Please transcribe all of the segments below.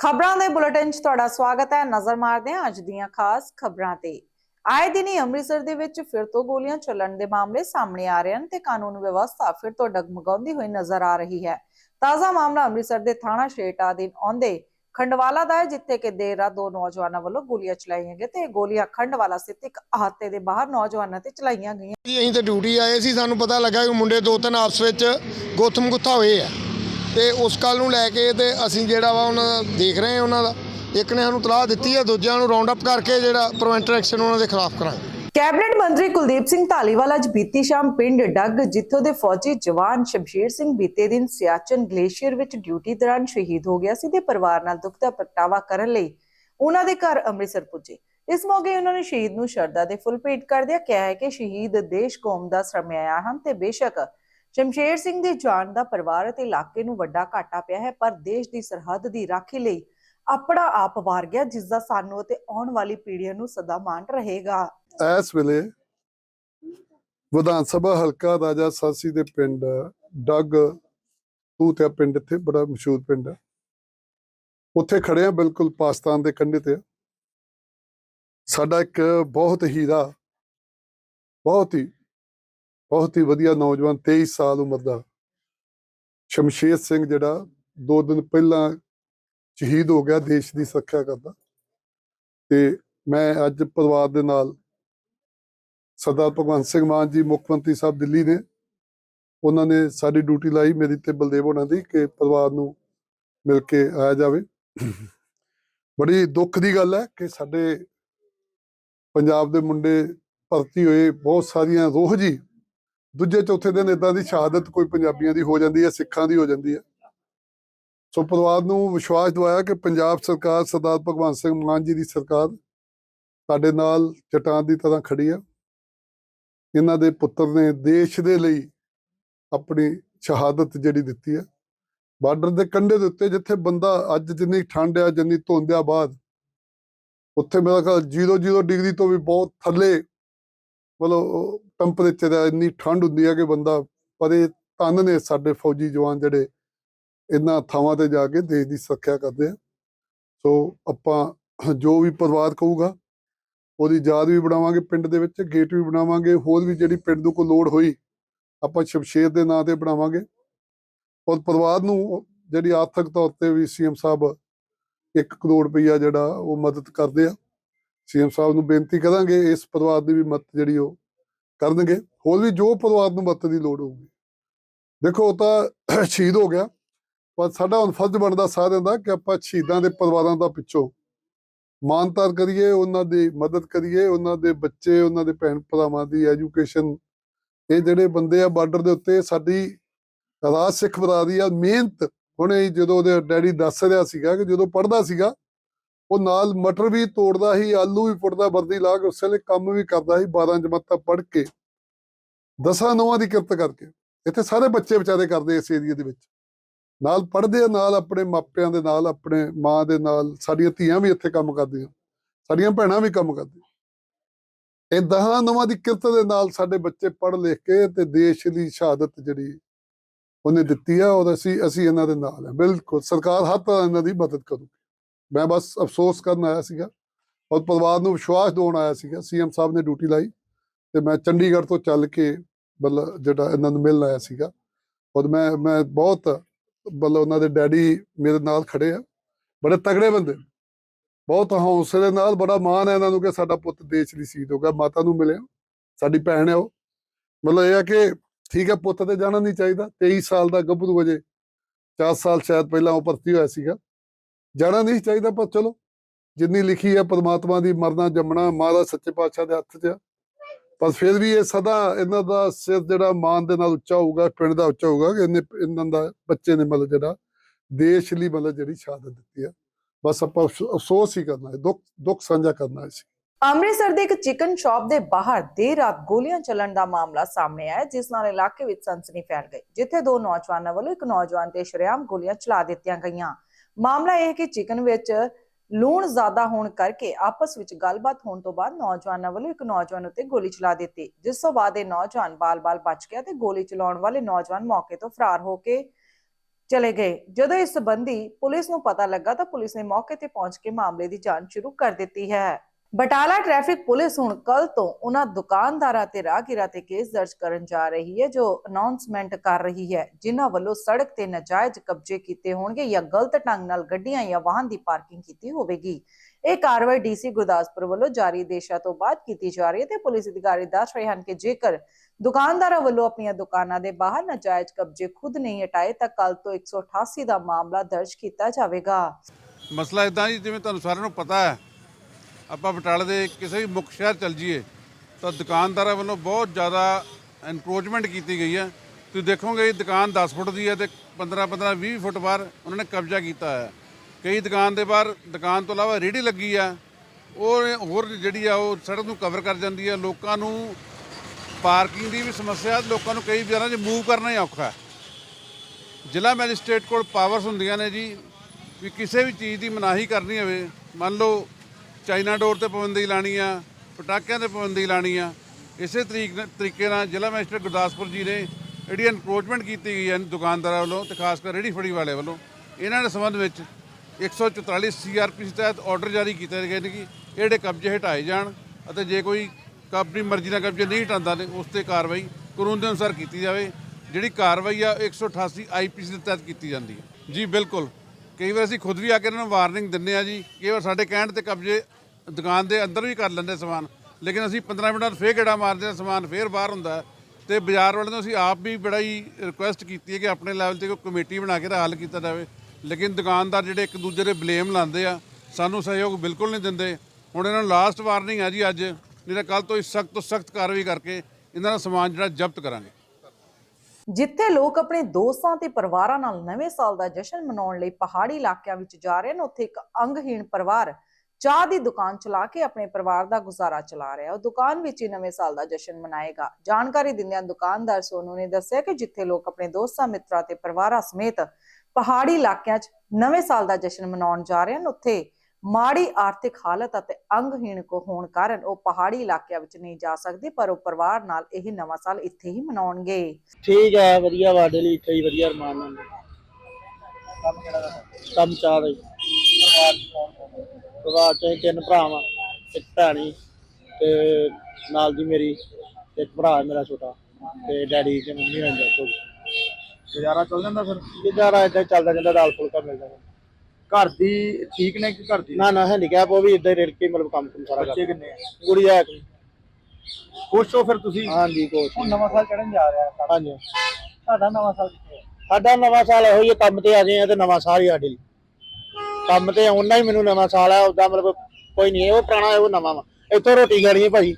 ਖਬਰਾਂ ਦੇ ਬੁਲੇਟਿਨ 'ਚ ਤੁਹਾਡਾ ਸਵਾਗਤ ਹੈ। ਨਜ਼ਰ ਮਾਰਦੇ ਹਾਂ ਅੱਜ ਦੀਆਂ ਖਾਸ ਖਬਰਾਂ ਤੇ। ਆਏ ਦਿਨ ਹੀ ਅੰਮ੍ਰਿਤਸਰ ਦੇ ਵਿੱਚ ਫਿਰ ਤੋਂ ਗੋਲੀਆਂ ਚੱਲਣ ਦੇ ਮਾਮਲੇ ਸਾਹਮਣੇ ਆ ਰਹੇ ਹਨ ਤੇ ਕਾਨੂੰਨ ਵਿਵਸਥਾ ਫਿਰ ਤੋਂ ਡਗਮਗਾਉਂਦੀ ਹੋਈ ਨਜ਼ਰ ਆ ਰਹੀ ਹੈ। ਤਾਜ਼ਾ ਮਾਮਲਾ ਅੰਮ੍ਰਿਤਸਰ ਦੇ ਥਾਣਾ ਸ਼ੇਟਾ ਅਧੀਨ ਆਉਂਦੇ ਖੰਡਵਾਲਾ ਦਾ ਹੈ, ਜਿੱਥੇ ਕਿ ਦੇਰ ਰਾਤ ਦੋ ਨੌਜਵਾਨਾਂ ਵੱਲੋਂ ਗੋਲੀਆਂ ਚਲਾਈਆਂ ਗਈਆਂ ਤੇ ਇਹ ਗੋਲੀਆਂ ਖੰਡਵਾਲਾ ਸਥਿਤ ਇੱਕ ਅਹਾਤੇ ਦੇ ਬਾਹਰ ਨੌਜਵਾਨਾਂ ਤੇ ਚਲਾਈਆਂ ਗਈਆਂ। ਜੀ, ਅਸੀਂ ਤੇ ਡਿਊਟੀ ਆਏ ਸੀ, ਸਾਨੂੰ ਪਤਾ ਲੱਗਾ ਕਿ ਮੁੰਡੇ ਦੋ ਤਿੰਨ ਆਪਸ ਵਿੱਚ ਗੋਥਮ ਗੁੱਥਾ ਹੋਏ ਆ। ਤੇ ਉਸ ਕੱਲ ਨੂੰ ਲੈ ਕੇ ਤੇ ਅਸੀਂ ਜਿਹੜਾ ਵਾ ਉਹਨਾਂ ਦੇਖ ਰਹੇ ਹਾਂ ਉਹਨਾਂ ਦਾ। ਇੱਕ ਨੇ ਸਾਨੂੰ ਤਲਾਹ ਦਿੱਤੀ ਹੈ, ਦੂਜਿਆਂ ਨੂੰ ਰਾਉਂਡ ਅਪ ਕਰਕੇ ਜਿਹੜਾ ਪ੍ਰੀਵੈਂਟਰ ਐਕਸ਼ਨ ਉਹਨਾਂ ਦੇ ਖਿਲਾਫ ਕਰਾਂਗੇ। ਕੈਬਨਿਟ ਮੰਤਰੀ ਕੁਲਦੀਪ ਸਿੰਘ ਧਾਲੀਵਾਲ ਅੱਜ ਬੀਤੀ ਸ਼ਾਮ ਪਿੰਡ ਡੱਗ, ਜਿੱਥੋਂ ਦੇ ਫੌਜੀ ਜਵਾਨ ਸ਼ਮਸ਼ੀਰ ਸਿੰਘ ਬੀਤੇ ਦਿਨ ਸਿਆਚਨ ਗਲੇਸ਼ੀਅਰ ਵਿੱਚ ਡਿਊਟੀ ਦੌਰਾਨ ਸ਼ਹੀਦ ਹੋ ਗਿਆ ਸੀ ਤੇ ਪਰਿਵਾਰ ਨਾਲ ਦੁੱਖ ਦਾ ਪ੍ਰਗਟਾਵਾ ਕਰਨ ਲਈ ਉਹਨਾਂ ਦੇ ਘਰ ਅੰਮ੍ਰਿਤਸਰ ਪੁੱਜੇ। ਇਸ ਮੌਕੇ ਉਹਨਾਂ ਨੇ ਸ਼ਹੀਦ ਨੂੰ ਸ਼ਰਧਾ ਦੇ ਫੁੱਲ ਭੇਟ ਕਰਦਿਆਂ ਕਿਹਾ ਹੈ ਕਿ ਸ਼ਹੀਦ ਦੇਸ਼ ਕੌਮ ਦਾ ਸਰਮਾਇਆ ਹਨ ਤੇ ਬੇਸ਼ੱਕ ਸ਼ਮਸ਼ੇਰ ਸਿੰਘ ਦੀ ਜਾਨ ਦਾ ਪਰਿਵਾਰ ਅਤੇ ਇਲਾਕੇ ਨੂੰ ਵੱਡਾ ਘਾਟਾ ਪਿਆ ਹੈ, ਪਰ ਦੇਸ਼ ਦੀ ਸਰਹੱਦ ਦੀ ਰਾਖੀ ਲਈ ਆਪਣਾ ਆਪ ਵਾਰ ਗਿਆ ਜਿਸ ਦਾ ਸਾਨੂੰ ਅਤੇ ਆਉਣ ਵਾਲੀ ਪੀੜ੍ਹੀਆਂ ਨੂੰ ਸਦਾ ਮਾਣ ਰਹੇਗਾ। ਇਸ ਵੇਲੇ ਵਿਧਾਨ ਸਭਾ ਹਲਕਾ ਰਾਜਾ ਸਾਸੀ ਦੇ ਪਿੰਡ ਡੱਗ ਤੂਤਿਆ ਪਿੰਡ ਇੱਥੇ ਬੜਾ ਮਸ਼ਹੂਰ ਪਿੰਡ ਹੈ। ਉੱਥੇ ਖੜੇ ਆ ਬਿਲਕੁਲ ਪਾਕਿਸਤਾਨ ਦੇ ਕੰਢੇ ਤੇ। ਸਾਡਾ ਇੱਕ ਬਹੁਤ ਹੀਰਾ, ਬਹੁਤ ਹੀ ਬਹੁਤ ਹੀ ਵਧੀਆ ਨੌਜਵਾਨ 23 ਸਾਲ ਉਮਰ ਦਾ। ਸ਼ਮਸ਼ੇਰ ਸਿੰਘ ਜਿਹੜਾ ਦੋ ਦਿਨ ਪਹਿਲਾਂ ਸ਼ਹੀਦ ਹੋ ਗਿਆ, ਦੇਸ਼ ਦੀ ਸੁਰੱਖਿਆ ਕਰਦਾ। ਤੇ ਮੈਂ ਅੱਜ ਪਰਿਵਾਰ ਦੇ ਨਾਲ ਸਰਦਾਰ ਭਗਵੰਤ ਸਿੰਘ ਮਾਨ ਜੀ, ਮੁੱਖ ਮੰਤਰੀ ਸਾਹਿਬ ਦਿੱਲੀ ਨੇ, ਉਹਨਾਂ ਨੇ ਸਾਡੀ ਡਿਊਟੀ ਲਾਈ ਮੇਰੀ ਤੇ ਬਲਦੇਵ ਹੋਣਾ ਦੀ ਕਿ ਪਰਿਵਾਰ ਨੂੰ ਮਿਲ ਕੇ ਆਇਆ ਜਾਵੇ। ਬੜੀ ਦੁੱਖ ਦੀ ਗੱਲ ਹੈ ਕਿ ਸਾਡੇ ਪੰਜਾਬ ਦੇ ਮੁੰਡੇ ਭਰਤੀ ਹੋਏ ਬਹੁਤ ਸਾਰੀਆਂ ਰੋਹ ਜੀ ਦੂਜੇ ਚੌਥੇ ਦਿਨ ਇਦਾਂ ਦੀ ਸ਼ਹਾਦਤ ਕੋਈ ਪੰਜਾਬੀਆਂ ਦੀ ਹੋ ਜਾਂਦੀ ਹੈ, ਸਿੱਖਾਂ ਦੀ ਹੋ ਜਾਂਦੀ ਹੈ। ਸੋ ਪਰਿਵਾਰ ਨੂੰ ਵਿਸ਼ਵਾਸ ਦਿਵਾਇਆ ਕਿ ਪੰਜਾਬ ਸਰਕਾਰ ਸਰਦਾਰ ਭਗਵੰਤ ਸਿੰਘ ਮਾਨ ਜੀ ਦੀ ਸਰਕਾਰ ਸਾਡੇ ਨਾਲ ਚਟਾਨ ਦੀ ਤਰ੍ਹਾਂ ਖੜੀ ਆ ਇਹਨਾਂ ਦੇ ਪੁੱਤਰ ਨੇ ਦੇਸ਼ ਦੇ ਲਈ ਆਪਣੀ ਸ਼ਹਾਦਤ ਜਿਹੜੀ ਦਿੱਤੀ ਹੈ। ਬਾਰਡਰ ਦੇ ਕੰਢੇ ਦੇ ਉੱਤੇ ਜਿੱਥੇ ਬੰਦਾ ਅੱਜ ਜਿੰਨੀ ਠੰਡ ਆ, ਜਿੰਨੀ ਧੁੰਦ ਆ ਬਾਅਦ ਉੱਥੇ ਮੇਰਾ ਖਿਆਲ 0-0 ਡਿਗਰੀ ਤੋਂ ਵੀ ਬਹੁਤ ਥੱਲੇ, ਮਤਲਬ ਟੈਂਪਰੇਚਰ ਆ ਇੰਨੀ ਠੰਡ ਹੁੰਦੀ ਹੈ ਕਿ ਬੰਦਾ, ਪਰ ਇਹ ਨੇ ਸਾਡੇ ਫੌਜੀ ਜਵਾਨ ਜਿਹੜੇ ਇਹਨਾਂ ਥਾਵਾਂ ਤੇ ਜਾ ਕੇ ਦੇਸ਼ ਦੀ ਸੁਰੱਖਿਆ ਕਰਦੇ ਆ। ਸੋ ਆਪਾਂ ਜੋ ਵੀ ਪਰਿਵਾਰ ਕਹੂਗਾ, ਉਹਦੀ ਯਾਦ ਵੀ ਬਣਾਵਾਂਗੇ ਪਿੰਡ ਦੇ ਵਿੱਚ, ਗੇਟ ਵੀ ਬਣਾਵਾਂਗੇ, ਹੋਰ ਵੀ ਜਿਹੜੀ ਪਿੰਡ ਨੂੰ ਕੋਈ ਲੋੜ ਹੋਈ, ਆਪਾਂ ਸ਼ਮਸ਼ੇਰ ਦੇ ਨਾਂ ਤੇ ਬਣਾਵਾਂਗੇ। ਔਰ ਪਰਿਵਾਰ ਨੂੰ ਜਿਹੜੀ ਆਰਥਿਕ ਤੌਰ ਤੇ ਵੀ ਸੀਐਮ ਸਾਹਿਬ 1 ਕਰੋੜ ਰੁਪਈਆ ਜਿਹੜਾ ਉਹ ਮਦਦ ਕਰਦੇ ਆ। ਸੀਐਮ ਸਾਹਿਬ ਨੂੰ ਬੇਨਤੀ ਕਰਾਂਗੇ ਇਸ ਪਰਿਵਾਰ ਦੀ ਵੀ ਮਦਦ ਜਿਹੜੀ ਉਹ ਕਰਨਗੇ, ਹੋਰ ਵੀ ਜੋ ਪਰਿਵਾਰ ਨੂੰ ਮਦਦ ਦੀ ਲੋੜ ਹੋਊਗੀ। ਦੇਖੋ, ਉਹ ਤਾਂ ਸ਼ਹੀਦ ਹੋ ਗਿਆ, ਪਰ ਸਾਡਾ ਹੁਣ ਫਰਜ਼ ਬਣਦਾ ਸਾਰਿਆਂ ਦਾ ਕਿ ਆਪਾਂ ਸ਼ਹੀਦਾਂ ਦੇ ਪਰਿਵਾਰਾਂ ਦਾ ਪਿੱਛੋਂ ਮਾਨਤਾਰ ਕਰੀਏ, ਉਹਨਾਂ ਦੀ ਮਦਦ ਕਰੀਏ, ਉਹਨਾਂ ਦੇ ਬੱਚੇ, ਉਹਨਾਂ ਦੇ ਭੈਣ ਭਰਾਵਾਂ ਦੀ ਐਜੂਕੇਸ਼ਨ ਇਹ ਜਿਹੜੇ ਬੰਦੇ ਆ ਬਾਰਡਰ ਦੇ ਉੱਤੇ, ਸਾਡੀ ਰਾਜ ਸਿੱਖ ਬਰਾਦਰੀ ਆ, ਮਿਹਨਤ। ਹੁਣੇ ਜਦੋਂ ਉਹਦੇ ਡੈਡੀ ਦੱਸ ਰਿਹਾ ਸੀਗਾ ਕਿ ਜਦੋਂ ਪੜਦਾ ਸੀਗਾ ਉਹ ਨਾਲ ਮਟਰ ਵੀ ਤੋੜਦਾ ਸੀ, ਆਲੂ ਵੀ ਪੁੱਟਦਾ, ਵਰਦੀ ਲਾ ਕੇ ਉਸ ਵੇਲੇ ਕੰਮ ਵੀ ਕਰਦਾ ਸੀ 12 ਜਮਾਤਾਂ ਪੜ੍ਹ ਕੇ। ਦਸਾਂ ਨੌਵਾਂ ਦੀ ਕਿਰਤ ਕਰਕੇ। ਇੱਥੇ ਸਾਰੇ ਬੱਚੇ ਵਿਚਾਰੇ ਕਰਦੇ ਇਸ ਏਰੀਆ ਦੇ ਵਿੱਚ। ਨਾਲ ਪੜ੍ਹਦੇ ਆ, ਨਾਲ ਆਪਣੇ ਮਾਪਿਆਂ ਦੇ, ਨਾਲ ਆਪਣੇ ਮਾਂ ਦੇ, ਨਾਲ ਸਾਡੀਆਂ ਧੀਆਂ ਵੀ ਇੱਥੇ ਕੰਮ ਕਰਦੀਆਂ। ਸਾਡੀਆਂ ਭੈਣਾਂ ਵੀ ਕੰਮ ਕਰਦੀਆਂ। ਇਹ ਦਸਾਂ ਨਵਾਂ ਦੀ ਕਿਰਤ ਦੇ ਨਾਲ ਸਾਡੇ ਬੱਚੇ ਪੜ੍ਹ ਲਿਖ ਕੇ ਤੇ ਦੇਸ਼ ਦੀ ਸ਼ਹਾਦਤ ਜਿਹੜੀ ਉਹਨੇ ਦਿੱਤੀ ਆ ਔਰ ਅਸੀਂ ਅਸੀਂ ਇਹਨਾਂ ਦੇ ਨਾਲ ਆ। ਬਿਲਕੁਲ, ਸਰਕਾਰ ਹਰ ਤਰ੍ਹਾਂ ਇਹਨਾਂ ਦੀ ਮਦਦ ਕਰੂਗੀ। ਮੈਂ ਬਸ ਅਫਸੋਸ ਕਰਨ ਆਇਆ ਸੀਗਾ ਔਰ ਪਰਿਵਾਰ ਨੂੰ ਵਿਸ਼ਵਾਸ ਦਿਵਾਉਣ ਆਇਆ ਸੀਗਾ, ਸੀਐਮ ਸਾਹਿਬ ਨੇ ਡਿਊਟੀ ਲਾਈ ਤੇ ਮੈਂ ਚੰਡੀਗੜ੍ਹ ਤੋਂ ਚੱਲ ਕੇ ਮਤਲਬ ਜਿਹੜਾ ਇਹਨਾਂ ਨੂੰ ਮਿਲਣ ਆਇਆ ਸੀਗਾ ਔਰ ਮੈਂ ਮੈਂ ਬਹੁਤ ਮਤਲਬ ਉਹਨਾਂ ਦੇ ਡੈਡੀ ਮੇਰੇ ਨਾਲ ਖੜੇ ਆ, ਬੜੇ ਤਗੜੇ ਬੰਦੇ। ਬਹੁਤ ਹੌਸਲੇ ਨਾਲ ਬੜਾ ਮਾਣ ਹੈ ਇਹਨਾਂ ਨੂੰ ਕਿ ਸਾਡਾ ਪੁੱਤ ਦੇਸ਼ ਲਈ ਸ਼ਹੀਦ ਹੋ ਗਿਆ, ਮਾਤਾ ਨੂੰ ਮਿਲਿਆ, ਸਾਡੀ ਭੈਣ ਹੈ ਉਹ। ਮਤਲਬ ਇਹ ਆ ਕਿ ਠੀਕ ਹੈ, ਪੁੱਤ ਤੇ ਜਾਣਾ ਨਹੀਂ ਚਾਹੀਦਾ 23 ਸਾਲ ਦਾ ਗੱਭਰੂ ਵਜੇ 4 ਸਾਲ ਸ਼ਾਇਦ ਪਹਿਲਾਂ ਉਹ ਭਰਤੀ ਹੋਇਆ ਸੀਗਾ। ਜਾਣਾ ਨਹੀਂ ਚਾਹੀਦਾ, ਪਰ ਚਲੋ, ਜਿੰਨੀ ਲਿਖੀ ਹੈ ਪਰਮਾਤਮਾ ਦੀ, ਮਰਨਾ ਜੰਮਣਾ ਮਹਾਰਾਜ ਸੱਚੇ ਪਾਤਸ਼ਾਹ ਦੇ ਹੱਥ 'ਚ ਆ। ਪਰ ਫਿਰ ਵੀ ਇਹ ਸਦਾ ਇਹਨਾਂ ਦਾ ਸਿਰ ਜਿਹੜਾ ਮਾਨ ਦੇ ਨਾਲ ਉੱਚਾ ਹੋਊਗਾ, ਪਿੰਡ ਦਾ ਉੱਚਾ ਹੋਊਗਾ, ਕਿ ਇਹਨੇ, ਇਹਨਾਂ ਦਾ ਬੱਚੇ ਨੇ ਮਤਲਬ ਜਿਹੜਾ ਦੇਸ਼ ਲਈ ਮਤਲਬ ਜਿਹੜੀ ਸ਼ਹਾਦਤ ਦਿੱਤੀ ਆ। ਬਸ ਆਪਾਂ ਅਫਸੋਸ ਹੀ ਕਰਨਾ ਹੈ, ਦੁੱਖ ਦੁੱਖ ਸਾਂਝਾ ਕਰਨਾ ਹੈ ਅੰਮ੍ਰਿਤਸਰ ਦੇ ਇੱਕ ਚਿਕਨ ਸ਼ਾਪ ਦੇ ਬਾਹਰ ਦੇਰ ਰਾਤ ਗੋਲੀਆਂ ਚੱਲਣ ਦਾ ਮਾਮਲਾ ਸਾਹਮਣੇ ਆਇਆ, ਜਿਸ ਨਾਲ ਇਲਾਕੇ ਵਿੱਚ ਸਨਸਨੀ ਫੈਲ ਗਈ, ਜਿੱਥੇ ਦੋ ਨੌਜਵਾਨਾਂ ਵੱਲੋਂ ਇੱਕ ਨੌਜਵਾਨ ਤੇ ਸ਼ਰੇਆਮ ਗੋਲੀਆਂ ਚਲਾ ਦਿੱਤੀਆਂ ਗਈਆਂ। ਮਾਮਲਾ ਇਹ ਹੈ ਕਿ ਚਿਕਨ ਵਿੱਚ ਲੂਣ ਜ਼ਿਆਦਾ ਹੋਣ ਕਰਕੇ ਆਪਸ ਵਿੱਚ ਗੱਲਬਾਤ ਹੋਣ ਤੋਂ ਬਾਅਦ ਨੌਜਵਾਨਾਂ ਵੱਲੋਂ ਇੱਕ ਨੌਜਵਾਨ ਉੱਤੇ ਗੋਲੀ ਚਲਾ ਦਿੱਤੀ। ਜਿਸ ਤੋਂ ਬਾਅਦ ਇਹ ਨੌਜਵਾਨ ਬਾਲ-ਬਾਲ ਬਚ ਗਿਆ ਤੇ ਗੋਲੀ ਚਲਾਉਣ ਵਾਲੇ ਨੌਜਵਾਨ ਮੌਕੇ ਤੋਂ ਫਰਾਰ ਹੋ ਕੇ ਚਲੇ ਗਏ। ਜਦੋਂ ਇਸ ਸੰਬੰਧੀ ਪੁਲਿਸ ਨੂੰ ਪਤਾ ਲੱਗਾ ਤਾਂ ਪੁਲਿਸ ਨੇ ਮੌਕੇ ਤੇ ਪਹੁੰਚ ਕੇ ਮਾਮਲੇ ਦੀ ਜਾਂਚ ਸ਼ੁਰੂ ਕਰ ਦਿੱਤੀ ਹੈ। ਬਟਾਲਾ ਟ੍ਰੈਫਿਕ ਪੁਲਿਸ ਹੁਣ ਕੱਲ ਤੋਂ ਉਹਨਾਂ ਦੁਕਾਨਦਾਰਾਂ ਤੇ ਰਾਹਗੀਰਾਂ ਤੇ ਕੇਸ ਦਰਜ ਕਰਨ ਜਾ ਰਹੀ ਹੈ, ਜੋ ਅਨਾਉਂਸਮੈਂਟ ਕਰ ਰਹੀ ਹੈ। ਜਿਨ੍ਹਾਂ ਵੱਲੋਂ ਸੜਕ ਤੇ ਨਜਾਇਜ਼ ਕਬਜ਼ੇ ਕੀਤੇ ਹੋਣਗੇ ਜਾਂ ਗਲਤ ਢੰਗ ਨਾਲ ਗੱਡੀਆਂ ਜਾਂ ਵਾਹਨ ਦੀ ਪਾਰਕਿੰਗ ਕੀਤੀ ਹੋਵੇਗੀ। ਇਹ ਕਾਰਵਾਈ ਡੀਸੀ ਗੁਰਦਾਸਪੁਰ ਵੱਲੋਂ ਜਾਰੀ ਦੇਸ਼ਾਂ ਤੋਂ ਬਾਅਦ ਕੀਤੀ ਜਾ ਰਹੀ ਹੈ ਤੇ ਪੁਲਿਸ ਅਧਿਕਾਰੀ ਦੱਸ ਰਹੇ ਹਨ ਕਿ ਜੇਕਰ ਦੁਕਾਨਦਾਰਾਂ ਵੱਲੋਂ ਆਪਣੀਆਂ ਦੁਕਾਨਾਂ ਦੇ ਬਾਹਰ ਨਾਜਾਇਜ਼ ਕਬਜ਼ੇ ਖੁਦ ਨਹੀਂ ਹਟਾਏ, ਤਾਂ ਕੱਲ ਤੋਂ 188 ਦਾ ਮਾਮਲਾ ਦਰਜ ਕੀਤਾ ਜਾਵੇਗਾ। ਮਸਲਾ ਇਦਾਂ ਜੀ, ਜਿਵੇਂ ਤੁਹਾਨੂੰ ਸਾਰਿਆਂ ਨੂੰ ਪਤਾ ਹੈ ਆਪਾਂ ਬਟਾਲੇ ਦੇ ਕਿਸੇ ਵੀ ਮੁੱਖ ਸ਼ਹਿਰ ਚਲ ਜਾਈਏ, ਤਾਂ ਦੁਕਾਨਦਾਰਾਂ ਵੱਲੋਂ ਬਹੁਤ ਜ਼ਿਆਦਾ ਐਨਕਰੋਚਮੈਂਟ ਕੀਤੀ ਗਈ ਹੈ। ਤੁਸੀਂ ਦੇਖੋਗੇ ਇਹ ਦੁਕਾਨ 10 ਫੁੱਟ ਦੀ ਹੈ ਤੇ 15 15 20 ਫੁੱਟ ਬਾਹਰ ਉਹਨਾਂ ਨੇ ਕਬਜ਼ਾ ਕੀਤਾ ਹੈ। ਕਈ ਦੁਕਾਨ ਦੇ ਬਾਹਰ, ਦੁਕਾਨ ਤੋਂ ਇਲਾਵਾ ਰੇਹੜੀ ਲੱਗੀ ਆ ਉਹ ਹੋਰ ਜਿਹੜੀ ਆ, ਉਹ ਸੜਕ ਨੂੰ ਕਵਰ ਕਰ ਜਾਂਦੀ ਆ ਲੋਕਾਂ ਨੂੰ ਪਾਰਕਿੰਗ ਦੀ ਵੀ ਸਮੱਸਿਆ, ਲੋਕਾਂ ਨੂੰ ਕਈ ਜਗ੍ਹਾ 'ਚ ਮੂਵ ਕਰਨਾ ਹੀ ਔਖਾ ਹੈ। ਜ਼ਿਲ੍ਹਾ ਮੈਜਿਸਟ੍ਰੇਟ ਕੋਲ ਪਾਵਰਸ ਹੁੰਦੀਆਂ ਨੇ ਜੀ, ਵੀ ਕਿਸੇ ਵੀ ਚੀਜ਼ ਦੀ ਮਨਾਹੀ ਕਰਨੀ ਹੋਵੇ। ਮੰਨ ਲਓ ਚਾਈਨਾ ਡੋਰ ਤੇ ਪਾਬੰਦੀ ਲਾਣੀ ਆ, ਪਟਾਕਿਆਂ ਤੇ ਪਾਬੰਦੀ ਲਾਣੀ ਆ। ਇਸੇ ਤਰੀਕ ਤਰੀਕੇ ਨਾਲ ਜ਼ਿਲ੍ਹਾ ਮੈਜਿਸਟ੍ਰੇਟ ਗੁਰਦਾਸਪੁਰ ਜੀ ਨੇ ਜਿਹੜੀ ਐਨਕਰੋਚਮੈਂਟ ਕੀਤੀ ਗਈ ਹੈ ਦੁਕਾਨਦਾਰਾਂ ਵੱਲੋਂ ਤੇ ਖਾਸ ਕਰ ਰੇਹੜੀ ਫੜੀ ਵਾਲੇ ਵੱਲੋਂ, ਇਹਨਾਂ ਦੇ ਸੰਬੰਧ ਵਿੱਚ 144 ਸੀਆਰਪੀਸੀ ਤਹਿਤ ਆਰਡਰ ਜਾਰੀ ਕੀਤੇ ਗਏ ਨੇ ਕਿ ਇਹ ਜਿਹੜੇ ਕਬਜ਼ੇ ਹਟਾਏ ਜਾਣ ਅਤੇ ਜੇ ਕੋਈ ਆਪਣੀ ਮਰਜ਼ੀ ਨਾਲ ਕਬਜ਼ੇ ਨਹੀਂ ਹਟਾਉਂਦਾ ਤੇ ਉਸ ਤੇ ਕਾਰਵਾਈ ਕਾਨੂੰਨ ਦੇ ਅਨੁਸਾਰ ਕੀਤੀ ਜਾਵੇ, ਜਿਹੜੀ ਕਾਰਵਾਈ ਆ 188 ਆਈਪੀਸੀ ਦੇ ਤਹਿਤ ਕੀਤੀ ਜਾਂਦੀ ਹੈ। ਜੀ, ਬਿਲਕੁਲ। ਕਈ ਵਾਰ ਅਸੀਂ ਖੁਦ ਵੀ ਆ ਕੇ ਇਹਨਾਂ ਨੂੰ ਵਾਰਨਿੰਗ ਦਿੰਦੇ ਆ ਜੀ, ਕਈ ਵਾਰ ਸਾਡੇ ਕਹਿਣ ਤੇ ਕਬਜ਼ੇ ਦੁਕਾਨ ਦੇ ਅੰਦਰ ਵੀ ਕਰ ਲੈਂਦੇ ਸਮਾਨ, ਲੇਕਿਨ ਅਸੀਂ 15 ਮਿੰਟਾਂ 'ਚ ਫੇਰ ਗੇੜਾ ਮਾਰਦੇ ਆ ਸਮਾਨ ਫੇਰ ਬਾਹਰ ਹੁੰਦਾ ਹੈ। ਤੇ ਬਾਜ਼ਾਰ ਵਾਲਿਆਂ ਨੂੰ ਅਸੀਂ ਆਪ ਵੀ ਬੜਾ ਹੀ ਰਿਕੁਐਸਟ ਕੀਤੀ ਹੈ ਕਿ ਆਪਣੇ ਲੈਵਲ ਤੇ ਕੋਈ ਕਮੇਟੀ ਬਣਾ ਕੇ ਦਾ ਹੱਲ ਕੀਤਾ ਜਾਵੇ। ਲੇਕਿਨ ਦੁਕਾਨਦਾਰ ਜਿਹੜੇ ਇੱਕ ਦੂਜੇ ਦੇ ਬਲੇਮ ਲਾਉਂਦੇ ਆ, ਸਾਨੂੰ ਸਹਿਯੋਗ ਬਿਲਕੁਲ ਨਹੀਂ ਦਿੰਦੇ। ਹੁਣ ਇਹਨਾਂ ਨੂੰ ਲਾਸਟ ਵਾਰਨਿੰਗ ਹੈ ਜੀ ਅੱਜ ਨਹੀਂ ਤਾਂ ਕੱਲ ਤੋਂ ਸਖਤ ਤੋਂ ਸਖਤ ਕਾਰਵਾਈ ਕਰਕੇ ਇਹਨਾਂ ਦਾ ਸਮਾਨ ਜਿਹੜਾ ਜ਼ਬਤ ਕਰਾਂਗੇ। ਜਿੱਥੇ ਲੋਕ ਆਪਣੇ ਦੋਸਤਾਂ ਤੇ ਪਰਿਵਾਰਾਂ ਨਾਲ ਨਵੇਂ ਸਾਲ ਦਾ ਜਸ਼ਨ ਮਨਾਉਣ ਲਈ ਪਹਾੜੀ ਇਲਾਕਿਆਂ ਵਿੱਚ ਜਾ ਰਹੇ ਨੇ ਉੱਥੇ ਇੱਕ ਅੰਗਹੀਣ ਪਰਿਵਾਰ ਚਾਹ ਦੀ ਦੁਕਾਨ ਚਲਾ ਕੇ ਆਪਣੇ ਪਰਿਵਾਰ ਦਾ ਗੁਜ਼ਾਰਾ ਚਲਾ ਰਿਹਾ। ਉਹ ਦੁਕਾਨ ਵਿੱਚ ਹੀ ਨਵੇਂ ਸਾਲ ਦਾ ਜਸ਼ਨ ਮਨਾਏਗਾ। ਜਾਣਕਾਰੀ ਦਿੰਦਿਆਂ ਦੁਕਾਨਦਾਰ ਸੋਨੂ ਨੇ ਦੱਸਿਆ ਕਿ ਜਿੱਥੇ ਲੋਕ ਆਪਣੇ ਦੋਸਤਾਂ, ਮਿੱਤਰਾਂ ਤੇ ਪਰਿਵਾਰਾਂ ਸਮੇਤ ਪਹਾੜੀ ਇਲਾਕਿਆਂ 'ਚ ਨਵੇਂ ਸਾਲ ਦਾ ਜਸ਼ਨ ਮਨਾਉਣ ਜਾ ਰਹੇ ਹਨ, ਉੱਥੇ ਮਾੜੀ ਆਰਥਿਕ ਹਾਲਤ ਅਤੇ ਅੰਗਹੀਣ ਕੋ ਹੋਣ ਕਾਰਨ ਉਹ ਪਹਾੜੀ ਇਲਾਕਿਆਂ ਵਿੱਚ ਨਹੀਂ ਜਾ ਸਕਦੇ ਪਰ ਉਹ ਪਰਿਵਾਰ ਨਾਲ ਇਹ ਨਵਾਂ ਸਾਲ ਇੱਥੇ ਹੀ ਮਨਾਉਣਗੇ। ਠੀਕ ਹੈ ਵਧੀਆ ਵਾਡੇ ਲਈ ਇੱਥੇ ਹੀ ਵਧੀਆ ਰਮਾਨ ਨਾਲ ਕੰਮ ਚਾਹ ਰਹੀ ਪਰਿਵਾਰ ਚ ਅਸੀਂ ਤਿੰਨ ਭਰਾ ਵਾਂ ਇੱਕ ਭੈਣੀ ਤੇ ਨਾਲ ਦੀ ਮੇਰੀ ਤੇ ਇੱਕ ਭਰਾ ਹੈ ਮੇਰਾ ਛੋਟਾ ਤੇ ਡੈਡੀ ਤੇ ਮੰਮੀ ਰਹਿੰਦੇ ਕੋਲ ਗੁਜ਼ਾਰਾ ਚੱਲ ਜਾਂਦਾ ਫਿਰ? ਗੁਜ਼ਾਰਾ ਹੀ ਚੱਲਦਾ ਜਾਂਦਾ ਦਾਲ ਫੁਲਕਾ ਮਿਲ ਜਾਂਦਾ। ਘਰ ਦੀ ਠੀਕ ਨੇ ਕਿ ਘਰ ਦੀ? ਨਾ ਨਾ ਹੈਂਡੀਕੈਪ ਉਹ ਵੀ ਏਦਾਂ ਹੀ ਕੇ ਮਤਲਬ ਕੰਮ ਕੁਮ ਸਾਰਾ ਬੱਚੇ ਕਰਦਾ। ਕਿੰਨੇ ਆ? ਗੁੜੀਆ ਹੈ ਇੱਕ। ਖੁਸ਼ ਹੋ ਫਿਰ ਤੁਸੀਂ? ਹਾਂਜੀ ਕੋਚ ਹੁਣ ਨਵਾਂ ਸਾਲ ਚੜਨ ਜਾ ਰਿਹਾ ਹੈ ਹਾਂਜੀ। ਤੁਹਾਡਾ ਨਵਾਂ ਸਾਲ ਕਿੱਥੇ ਹੈ ਸਾਡਾ ਨਵਾਂ ਸਾਲ ਇਹੋ ਹੀ ਹੈ, ਕੰਮ ਤੇ ਆ ਗਏ ਆ ਤੇ ਨਵਾਂ ਸਾਲ ਹੀ ਸਾਡੇ ਲਈ। ਕੰਮ ਤੇ ਆਉਣਾ ਹੀ ਮੈਨੂੰ ਨਵਾਂ ਸਾਲ ਆ ਉਦਾਂ ਮਤਲਬ ਕੋਈ ਨਹੀਂ ਉਹ ਪੁਰਾਣਾ ਉਹ ਨਵਾਂ ਵਾ। ਇੱਥੋਂ ਰੋਟੀ ਖਾਣੀ ਹੈ ਭਾਜੀ।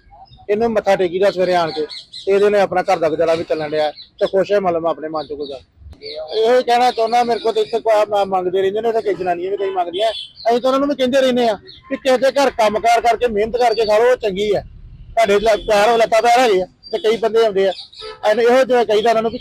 ਇਹਨੂੰ ਮੱਥਾ ਟੇਕੀ ਦਾ ਸਵੇਰੇ ਆਣ ਕੇ ਤੇ ਇਹਦੇ ਨੇ ਆਪਣਾ ਘਰ ਦਾ ਗੁਜ਼ਾਰਾ ਵੀ ਚੱਲਣ ਡਿਆ ਤੇ ਖੁਸ਼ ਹੈ ਮਤਲਬ ਆਪਣੇ ਮਨ ਚ ਕੋਈ ਗੱਲ। ਇਹ ਹੀ ਕਹਿਣਾ ਚਾਹੁੰਦਾ, ਮੇਰੇ ਕੋਲ ਤੇ ਇੱਥੇ ਕੋਈ ਮੰਗਦੇ ਰਹਿੰਦੇ ਨੇ ਤੇ ਕਈ ਜਨਾਨੀਆਂ ਵੀ ਕਈ ਮੰਗਦੀਆਂ। ਅਸੀਂ ਤਾਂ ਉਹਨਾਂ ਨੂੰ ਵੀ ਕਹਿੰਦੇ ਰਹਿੰਦੇ ਆ ਕਿ ਕਿਸੇ ਦੇ ਘਰ ਕੰਮਕਾਰ ਕਰਕੇ, ਮਿਹਨਤ ਕਰਕੇ ਖਾਓ ਉਹ ਚੰਗੀ ਹੈ। ਤੁਹਾਡੇ ਲ- ਪੈਰ ਉਹ ਲੱਤਾਂ ਪੈਰ ਹੈਗੇ ਆ, ਤੇ ਕਈ ਬੰਦੇ ਆਉਂਦੇ ਆ। ਐਨ ਇਹੋ ਜਿਹਾ ਕਹੀਦਾ ਉਹਨਾਂ ਨੂੰ ਵੀ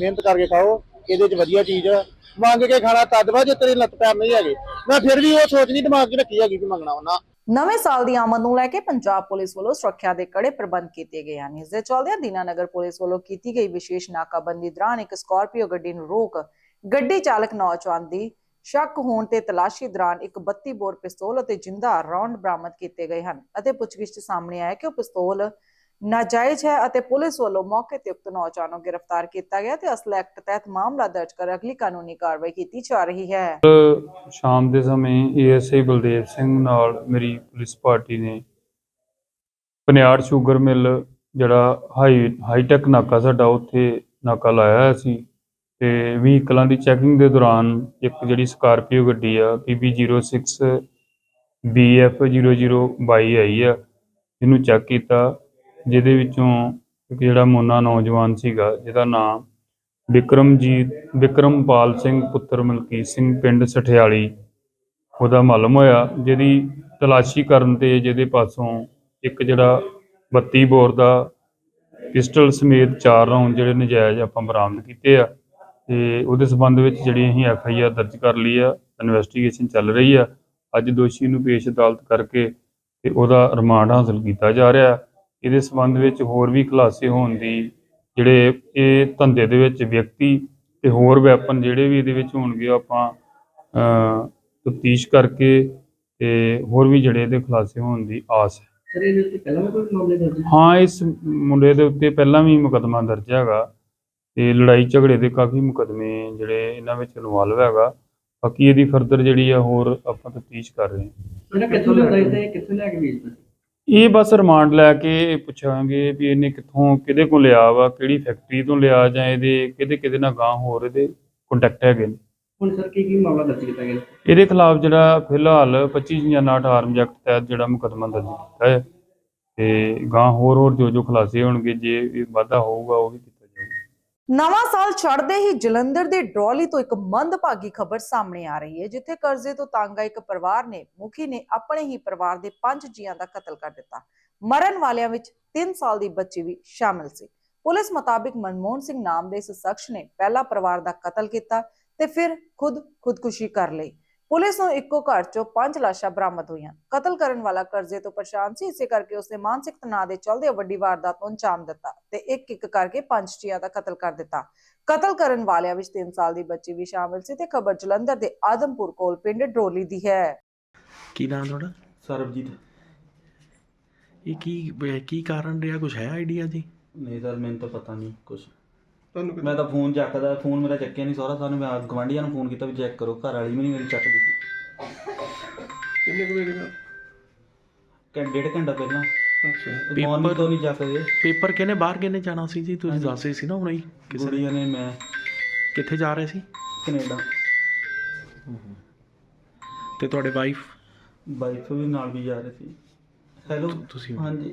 ਮਿਹਨਤ ਕਰਕੇ ਖਾਓ, ਇਹਦੇ 'ਚ ਵਧੀਆ ਚੀਜ਼ ਆ। ਮੰਗ ਕੇ ਖਾਣਾ, ਤਦ ਵਾ ਜੇ ਤੇਰੇ ਲੱਤ ਪੈਰ ਨਹੀਂ ਹੈਗੇ। ਮੈਂ ਫਿਰ ਵੀ ਉਹ ਸੋਚ ਨਹੀਂ, ਦਿਮਾਗ 'ਚ ਰੱਖੀ ਹੈਗੀ ਕਿ ਮੰਗਣਾ ਉਹਨਾਂ। ਨਵੇਂ ਸਾਲ ਦੀ ਆਮਦ ਨੂੰ ਲੈ ਕੇ ਪੰਜਾਬ ਪੁਲਿਸ ਵੱਲੋਂ ਸੁਰੱਖਿਆ ਦੇ ਕੜੇ ਪ੍ਰਬੰਧ ਕੀਤੇ ਗਏ ਹਨ। ਇਸ ਦੇ ਚੱਲਦਿਆਂ ਦੀਨਾਨਗਰ ਪੁਲਿਸ ਵੱਲੋਂ ਕੀਤੀ ਗਈ ਵਿਸ਼ੇਸ਼ ਨਾਕਾਬੰਦੀ ਦੌਰਾਨ ਇੱਕ ਸਕਾਰਪੀਓ ਗੱਡੀ ਨੂੰ ਰੋਕ ਗੱਡੀ ਚਾਲਕ ਨੌਜਵਾਨ ਦੀ ਸ਼ੱਕ ਹੋਣ ਤੇ ਤਲਾਸ਼ੀ ਦੌਰਾਨ ਇੱਕ 32 ਬੋਰ ਪਿਸਤੌਲ ਅਤੇ ਜਿੰਦਾ ਰੌਂਡ ਬਰਾਮਦ ਕੀਤੇ ਗਏ ਹਨ ਅਤੇ ਪੁੱਛਗਿੱਛ ਸਾਹਮਣੇ ਆਇਆ ਕਿ ਉਹ ਪਿਸਤੌਲ ਨਾਜਾਇਜ਼ ਹੈ ਅਤੇ ਪੁਲਿਸ ਵੱਲੋਂ ਮੌਕੇ ਤੇ ਉਕਤ ਨੌਜਵਾਨ ਨੂੰ ਗ੍ਰਿਫਤਾਰ ਕੀਤਾ ਗਿਆ ਤੇ ਅਸਲ ਐਕਟ ਤਹਿਤ ਮਾਮਲਾ ਦਰਜ ਕਰ ਅਗਲੀ ਕਾਨੂੰਨੀ ਕਾਰਵਾਈ ਕੀਤੀ ਜਾ ਰਹੀ ਹੈ। ਸ਼ਾਮ ਦੇ ਸਮੇਂ ਏਐਸਆਈ ਬਲਦੇਵ ਸਿੰਘ ਨਾਲ ਮੇਰੀ ਪੁਲਿਸ ਪਾਰਟੀ ਨੇ ਪਨਿਆੜ ਸ਼ੂਗਰ ਮਿਲ, ਜਿਹੜਾ ਹਾਈ, ਹਾਈਟੈਕ ਨਾਕਾ ਸਾਡਾ, ਉੱਥੇ ਨਾਕਾ ਲਾਇਆ ਹੋਇਆ ਸੀ ਤੇ ਵਹੀਕਲਾਂ ਦੀ ਚੈਕਿੰਗ ਦੇ ਦੌਰਾਨ ਇੱਕ ਜਿਹੜੀ ਸਕਾਰਪੀਓ ਗੱਡੀ ਆ PB06 BF0022 ਆਈ ਆ ਜਿਹਨੂੰ ਚੈੱਕ ਕੀਤਾ ਜਿਹਦੇ ਵਿੱਚੋਂ ਇੱਕ ਜਿਹੜਾ ਮੋਨਾ ਨੌਜਵਾਨ ਸੀਗਾ, ਜਿਹਦਾ ਨਾਮ ਵਿਕਰਮਜੀਤ ਵਿਕਰਮਪਾਲ ਸਿੰਘ ਪੁੱਤਰ ਮਲਕੀਤ ਸਿੰਘ ਪਿੰਡ ਸਠਿਆਲੀ, ਉਹਦਾ ਮਾਲੂਮ ਹੋਇਆ, ਜਿਹਦੀ ਤਲਾਸ਼ੀ ਕਰਨ ਤੇ ਜਿਹਦੇ ਪਾਸੋਂ ਇੱਕ ਜਿਹੜਾ 32 ਬੋਰ ਦਾ ਪਿਸਟਲ ਸਮੇਤ ਚਾਰ ਰਾਉਂਡ ਜਿਹੜੇ ਨਜਾਇਜ਼ ਆਪਾਂ ਬਰਾਮਦ ਕੀਤੇ ਆ ਤੇ ਉਹਦੇ ਸਬੰਧ ਵਿੱਚ ਜਿਹੜੀ ਅਸੀਂ ਐਫ ਆਈ ਆਰ ਦਰਜ ਕਰ ਲਈ ਆ ਇਨਵੈਸਟੀਗੇਸ਼ਨ ਚੱਲ ਰਹੀ ਆ, ਅੱਜ ਦੋਸ਼ੀ ਨੂੰ ਪੇਸ਼ ਅਦਾਲਤ ਕਰਕੇ ਤੇ ਉਹਦਾ ਰਿਮਾਂਡ ਹਾਸਲ ਕੀਤਾ ਜਾ ਰਿਹਾ। ਇਹਦੇ ਸਬੰਧ ਵਿੱਚ ਹੋਰ ਵੀ ਖੁਲਾਸੇ ਹੋਣ ਦੀ ਜਿਹੜੇ ਇਹ ਧੰਦੇ ਦੇ ਵਿੱਚ ਵਿਅਕਤੀ ਤੇ ਹੋਰ ਵੈਪਨ ਜਿਹੜੇ ਵੀ ਇਹਦੇ ਵਿੱਚ ਹੋਣਗੇ ਆਪਾਂ ਤਫਤੀਸ਼ ਕਰਕੇ ਤੇ ਹੋਰ ਵੀ ਜਿਹੜੇ ਇਹਦੇ ਖੁਲਾਸੇ ਹੋਣ ਦੀ ਆਸ ਹੈ। ਹੈ ਇਸ ਮੁੰਡੇ ਦੇ ਉੱਤੇ ਪਹਿਲਾਂ ਵੀ ਮੁਕੱਦਮਾ ਦਰਜ ਹੈਗਾ ਤੇ ਲੜਾਈ ਝਗੜੇ ਦੇ ਕਾਫੀ ਮੁਕੱਦਮੇ ਜਿਹੜੇ ਇਹਨਾਂ ਵਿੱਚ ਇਨਵੋਲਵ ਹੈਗਾ। ਬਾਕੀ ਇਹਦੀ ਫਰਦਰ ਜਿਹੜੀ ਆ ਹੋਰ ਆਪਾਂ ਤਫਤੀਸ਼ ਕਰ ਰਹੇ ਹਾਂ। ਕਿੱਥੋਂ ਕਿੱਥੋਂ ਲਿਆ ਕੇ ਵੇਚਦਾ ਇਹ ਬਸ ਰਿਮਾਂਡ ਲੈ ਕੇ ਪੁੱਛਾਂਗੇ ਵੀ ਇਹਨੇ ਕਿੱਥੋਂ ਕਿਹਦੇ ਕੋਲ ਲਿਆ ਵਾ ਕਿਹੜੀ ਫੈਕਟਰੀ ਤੋਂ ਲਿਆ ਜਾਂ ਇਹਦੇ ਕਿਹਦੇ ਕਿਹਦੇ ਨਾਲ ਗਾਂ ਹੋਰ ਇਹਦੇ ਕੰਟੈਕਟ ਹੈਗੇ ਨੇ। ਹੁਣ ਸਰ ਕੀ ਕੀ ਮਾਮਲਾ ਦਰਜ ਕੀਤਾ ਗਿਆ? ਇਹਦੇ ਖਿਲਾਫ ਜਿਹੜਾ ਫਿਲਹਾਲ 25 ਜਾਂ 59 ਆਰਮਜ਼ ਐਕਟ ਤਹਿਤ ਜਿਹੜਾ ਮੁਕੱਦਮਾ ਦਰਜ ਕੀਤਾ ਹੈ ਤੇ ਗਾਂ ਹੋਰ ਹੋਰ ਜੋ ਜੋ ਖੁਲਾਸੇ ਹੋਣਗੇ ਜੇ ਇਹ ਵਾਧਾ ਹੋਊਗਾ ਉਹ ਵੀ ਨਵਾਂ ਸਾਲ ਚੜ੍ਹਦੇ ਹੀ ਜਲੰਧਰ ਦੇ ਡਰੋਲੀ ਤੋਂ ਇੱਕ ਮੰਦਭਾਗੀ ਖਬਰ ਸਾਹਮਣੇ ਆ ਰਹੀ ਹੈ, ਜਿੱਥੇ ਕਰਜ਼ੇ ਤੋਂ ਤੰਗ ਆ ਇੱਕ ਪਰਿਵਾਰ ਨੇ, ਮੁਖੀ ਨੇ ਆਪਣੇ ਹੀ ਪਰਿਵਾਰ ਦੇ ਪੰਜ ਜੀਆਂ ਦਾ ਕਤਲ ਕਰ ਦਿੱਤਾ। ਮਰਨ ਵਾਲਿਆਂ ਵਿੱਚ 3 ਸਾਲ ਦੀ ਬੱਚੀ ਵੀ ਸ਼ਾਮਲ ਸੀ। ਪੁਲਿਸ ਮੁਤਾਬਿਕ ਮਨਮੋਹਨ ਸਿੰਘ ਨਾਮ ਦੇ ਇਸ ਸ਼ਖਸ ਨੇ ਪਹਿਲਾ ਪਰਿਵਾਰ ਦਾ ਕਤਲ ਕੀਤਾ ਤੇ ਫਿਰ ਖੁਦ ਖੁਦਕੁਸ਼ੀ ਕਰ ਲਈ। ਪੁਲਿਸ ਨੂੰ ਇੱਕੋ ਘਰ ਚੋਂ ਪੰਜ ਲਾਸ਼ਾਂ ਬਰਾਮਦ ਹੋਈਆਂ। ਕਤਲ ਕਰਨ ਵਾਲਾ ਕਰਜ਼ੇ ਤੋਂ ਪਰੇਸ਼ਾਨ ਸੀ ਇਸੇ ਕਰਕੇ ਉਸਨੇ ਮਾਨਸਿਕ ਤਣਾਅ ਦੇ ਚਲਦੇ ਵੱਡੀ ਵਾਰਦਾਤ ਨੂੰ ਅੰਜਾਮ ਦਿੱਤਾ ਤੇ ਇੱਕ ਇੱਕ ਕਰਕੇ ਪੰਜ ਜੀਆਂ ਦਾ ਕਤਲ ਕਰ ਦਿੱਤਾ। ਕਤਲ ਕਰਨ ਵਾਲਿਆਂ ਵਿੱਚ 3 ਸਾਲ ਦੀ ਬੱਚੀ ਵੀ ਸ਼ਾਮਲ ਸੀ ਤੇ ਖਬਰ ਜਲੰਧਰ ਦੇ ਆਦਮਪੁਰ ਕੋਲ ਪਿੰਡ ਡਰੋਲੀ ਦੀ ਹੈ। ਕੀ ਨਾਮ ਤੁਹਾਡਾ? ਸਰਬਜੀਤ। ਇਹ ਕੀ ਕੀ ਕਾਰਨ ਰਿਹਾ? ਕੁਝ ਹੈ ਆਈਡੀਆ ਜੀ? ਨਹੀਂ ਸਰ ਮੈਨੂੰ ਤਾਂ ਪਤਾ ਨਹੀਂ ਕੁਝ ਮੈਂ ਤਾਂ ਫੋਨ ਚੱਕਦਾ ਫੋਨ ਮੇਰਾ ਚੱਕਿਆ ਨਹੀਂ ਸਹੁਰਾ ਸਾਨੂੰ ਮੈਂ ਗਵਾਂਢੀਆਂ ਨੂੰ ਫੋਨ ਕੀਤਾ ਵੀ ਚੈੱਕ ਕਰੋ ਘਰ ਵਾਲੀ ਵੀ ਨਹੀਂ ਮੇਰੀ ਚੱਕਦੀ। ਸੀ ਕਿੰਨੇ ਕੁ ਵਜੇ ਘੰ ਡੇਢ ਘੰਟਾ ਪਹਿਲਾਂ। ਅੱਛਾ। ਮੌਰਨਿੰਗ ਤੋਂ ਨਹੀਂ ਚੱਕਦੇ ਪੇਪਰ ਕਿਹਨੇ ਬਾਹਰ ਕਿਹਨੇ ਜਾਣਾ ਸੀ ਜੀ? ਤੁਸੀਂ ਦੱਸ ਰਹੇ ਸੀ ਨਾ ਹੁਣੇ ਹੀ ਕਿਸੇ ਨੇ। ਗੁੜੀਆ ਨੇ ਮੈਂ। ਕਿੱਥੇ ਜਾ ਰਹੇ ਸੀ? ਕੈਨੇਡਾ। ਤੇ ਤੁਹਾਡੇ ਵਾਈਫ ਵਾਈਫ ਵੀ ਨਾਲ ਵੀ ਜਾ ਰਹੇ ਸੀ। ਹੈਲੋ ਤੁਸੀਂ ਹਾਂਜੀ।